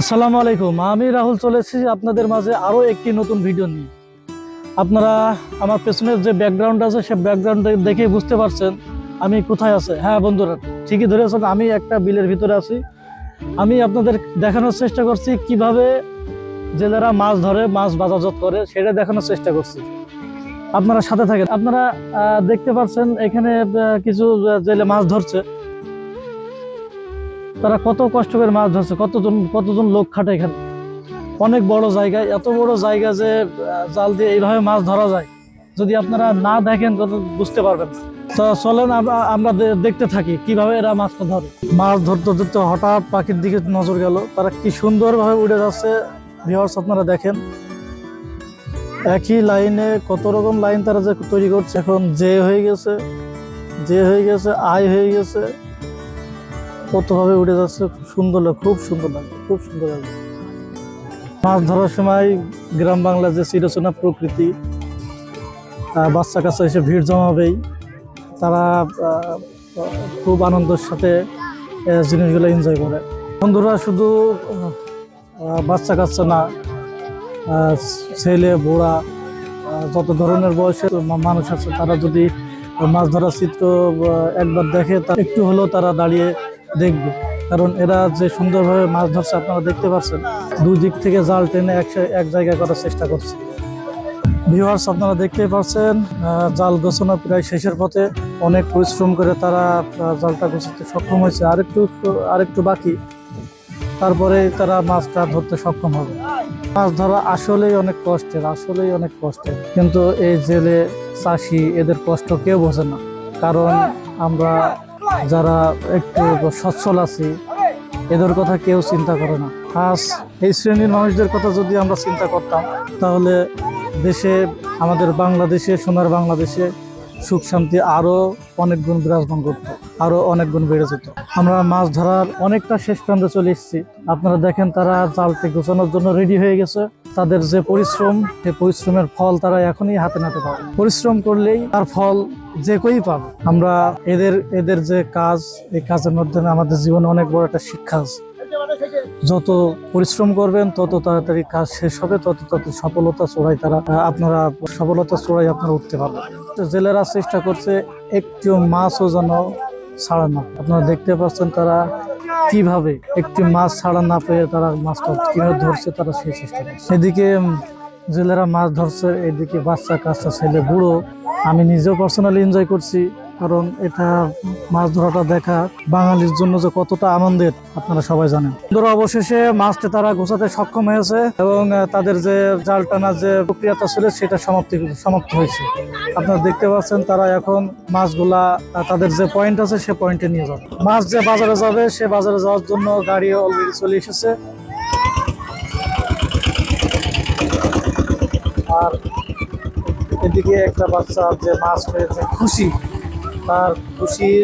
আসসালামু আলাইকুম। আমি রাহুল চলে এসেছি আপনাদের মাঝে আরও একটি নতুন ভিডিও নিয়ে। আপনারা আমার পেছনের যে ব্যাকগ্রাউন্ড আছে, সে ব্যাকগ্রাউন্ড দেখে বুঝতে পারছেন আমি কোথায় আছে। হ্যাঁ বন্ধুরা, ঠিকই ধরেছেন, আমি একটা বিলের ভিতরে আছি। আমি আপনাদের দেখানোর চেষ্টা করছি কীভাবে জেলেরা মাছ ধরে, মাছ বাজারজাত করে, সেটা দেখানোর চেষ্টা করছি। আপনারা সাথে থাকেন। আপনারা দেখতে পাচ্ছেন, এখানে কিছু জেলে মাছ ধরছে। তারা কত কষ্ট করে মাছ ধরছে, কতজন কতজন লোক খাটে এখানে। অনেক বড় জায়গা, এত বড় জায়গা যে জাল দিয়ে এইভাবে মাছ ধরা যায়। যদি আপনারা না দেখেন বুঝতে পারবেন। তো চলেন আমরা- দেখতে থাকি কীভাবে এরা মাছটা ধরে। মাছ ধরতে ধরতে হঠাৎ পাখির দিকে নজর গেল। তারা কি সুন্দরভাবে উড়ে যাচ্ছে ভিওয়ার্স আপনারা দেখেন। একই লাইনে কত রকম লাইন তারা যে তৈরি করছে। এখন যে হয়ে গেছে, যে হয়ে গেছে আয় হয়ে গেছে। কতভাবে উড়ে যাচ্ছে, খুব সুন্দর লাগে, খুব সুন্দর লাগে, খুব সুন্দর লাগে। মাছ ধরার সময় গ্রাম বাংলা যে চিরচেনা প্রকৃতি বাচ্চা কাচ্চা এসে ভিড় জমাবেই, তারা খুব আনন্দের সাথে জিনিসগুলো এনজয় করে। বন্ধুরা শুধু বাচ্চা কাচ্চা না ছেলে, বুড়া যত ধরনের বয়সের মানুষ আছে, তারা যদি মাছ ধরার চিত্র একবার দেখে, তা একটু হলেও তারা দাঁড়িয়ে দেখবে। কারণ এরা যে সুন্দরভাবে মাছ ধরছে, আপনারা দেখতে পাচ্ছেন, দুই দিক থেকে জাল টেনে এক জায়গায় করার চেষ্টা করছে। ভিউয়ার্স আপনারা দেখতেই পাচ্ছেন জাল গোছানো প্রায় শেষের পথে অনেক পরিশ্রম করে তারা জালটা গোছাতে সক্ষম হয়েছে। আরেকটু আরেকটু বাকি, তারপরে তারা মাছটা ধরতে সক্ষম হবে। মাছ ধরা আসলেই অনেক কষ্টের, আসলেই অনেক কষ্টের। কিন্তু এই জেলে চাষি, এদের কষ্ট কেউ বোঝে না। কারণ আমরা যারা একটু সচ্ছল আছি, এদের কথা কেউ চিন্তা করে না। খাস এই শ্রেণির মানুষদের কথা যদি আমরা চিন্তা করতাম, তাহলে দেশে, আমাদের বাংলাদেশে, সোনার বাংলাদেশে সুখ শান্তি আরও অনেক গুণ বিরাজমান করতো। আরও অনেক গুণ বেড়ে যেত। আমরা মাছ ধরার অনেকটা শেষ প্রান্তে চলে এসেছি। আপনারা দেখেন তারা জালটি গোছানোর জন্য রেডি হয়ে গেছে। তাদের যে পরিশ্রম, সেই পরিশ্রমের ফল তারা এখনই হাতে নাতে পাবে। পরিশ্রম করলেই তার ফল যে কই পাবে। আমরা এদের এদের যে কাজ, এই কাজের মাধ্যমে আমাদের জীবনে অনেক বড় একটা শিক্ষা আছে। যত পরিশ্রম করবেন, তত তাড়াতাড়ি কাজ শেষ হবে, তত তত সফলতা চোরাই তারা আপনারা সফলতা চোরাই আপনারা উঠতে পারবেন। জেলেরা চেষ্টা করছে একটু মাছও যেন ছাড়া না আপনারা দেখতে পাচ্ছেন তারা কীভাবে একটি মাছ ছাড়া না পেয়ে তারা মাছটা কীভাবে ধরছে তারা সেই চেষ্টা করছে। সেদিকে জেলেরা মাছ ধরছে, এদিকে বাচ্চা কাচ্চা ছেলে, বুড়ো, আমি নিজেও পার্সোনালি এনজয় করছি। কারণ এটা মাছ ধরাটা দেখা বাঙালির জন্য যে কতটা আনন্দের, আপনারা সবাই জানেন। ধরো অবশেষে মাছটা তারা গোছাতে সক্ষম হয়েছে এবং তাদের যে জাল টানার যে প্রক্রিয়াটা ছিল সেটা সমাপ্তি, সমাপ্ত হয়েছে। আপনারা দেখতে পাচ্ছেন, তারা এখন মাছগুলা তাদের যে পয়েন্ট আছে সে পয়েন্টে নিয়ে যাবে। মাছ যে বাজারে যাবে, সে বাজারে যাওয়ার জন্য গাড়ি অলরেডি চলে এসেছে। আর এদিকে একটা বাচ্চা যে মাছ পেয়েছে, খুশি। তার খুশির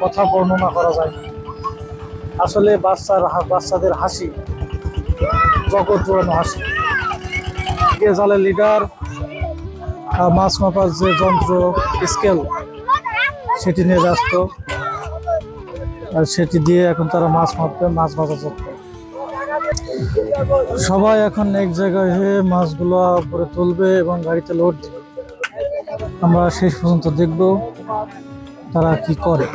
কথা বর্ণনা করা যায়। না। আসলে বাচ্চার বাচ্চাদের হাসি জগৎ জোড়ানো হাসি। এদিকে জালের লিডার মাছ মাপার যে যন্ত্র, স্কেল, সেটি নিয়ে ব্যস্ত। আর সেটি দিয়ে এখন তারা মাছ মাপবে মাছ বাজার করবে সবাই এখন এক জায়গায় হয়ে মাছগুলো উপরে তুলবে এবং গাড়িতে লোড আমরা শেষ পর্যন্ত দেখব। তারা কি করে?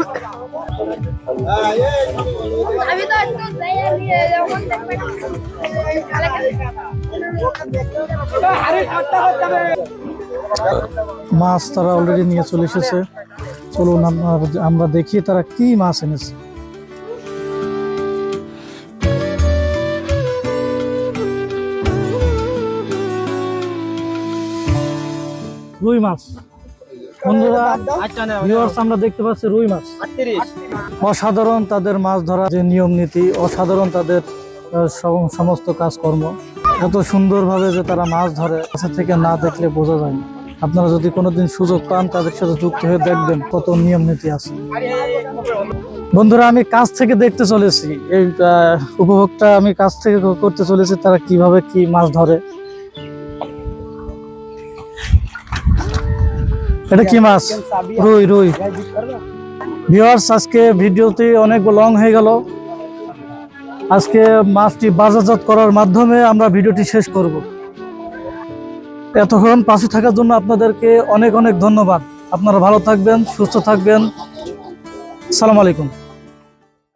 মাছ তারা অলরেডি নিয়ে চলে এসেছে। চলুন আমরা- আমরা দেখি তারা কি মাছ এনেছে। রুই মাছ। বন্ধুরা viewers আমরা দেখতে পাচ্ছি রুই মাছ। অসাধারণ তাদের মাছ ধরা যে নিয়ম নীতি অসাধারণ তাদের সমস্ত কাজকর্ম। এত সুন্দরভাবে যে তারা মাছ ধরে কাছে থেকে না দেখলে বোঝা যায় না। আপনারা যদি কোনোদিন সুযোগ পান তাদের সাথে যুক্ত হয়ে দেখবেন কত নিয়ম নীতি আছে। বন্ধুরা আমি কাছ থেকে দেখতে চলেছি। এই আহ, উপভোগটা আমি কাছ থেকে করতে চলেছি তারা কীভাবে কি মাছ ধরে। এটা কি মাছ? রুই রুই। ভিওয়ার্স আজকে ভিডিওটি অনেক লং হয়ে গেল। আজকে মাছটি বাজারজাত করার মাধ্যমে আমরা ভিডিওটি শেষ করব। এতক্ষণ পাশে থাকার জন্য আপনাদেরকে অনেক অনেক ধন্যবাদ। আপনারা ভালো থাকবেন, সুস্থ থাকবেন। সালাম আলাইকুম।